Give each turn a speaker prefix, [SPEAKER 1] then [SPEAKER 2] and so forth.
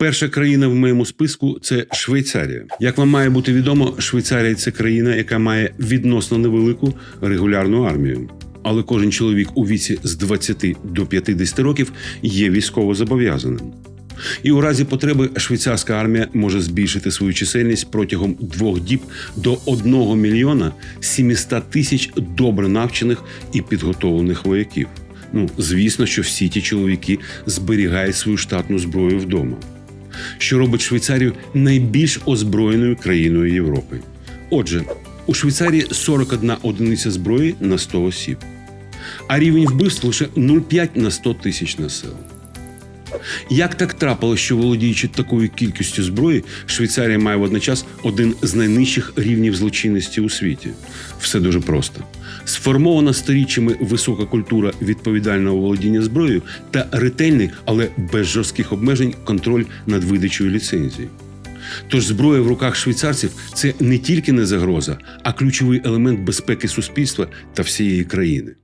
[SPEAKER 1] Перша країна в моєму списку це Швейцарія. Як вам має бути відомо, Швейцарія це країна, яка має відносно невелику регулярну армію. Але кожен чоловік у віці з 20 до 50 років є військово зобов'язаним. І у разі потреби швейцарська армія може збільшити свою чисельність протягом двох діб до 1 мільйона 700 тисяч добре навчених і підготовлених вояків. Ну, звісно, що всі ті чоловіки зберігають свою штатну зброю вдома, що робить Швейцарію найбільш озброєною країною Європи. Отже, у Швейцарії 41 одиниця зброї на 100 осіб, а рівень вбивств лише 0,5 на 100 тисяч населення. Як так трапилося, що володіючи такою кількістю зброї, Швейцарія має водночас один з найнижчих рівнів злочинності у світі? Все дуже просто. Сформована сторіччями висока культура відповідального володіння зброєю та ретельний, але без жорстких обмежень контроль над видачею ліцензії. Тож зброя в руках швейцарців це не тільки не загроза, а ключовий елемент безпеки суспільства та всієї країни.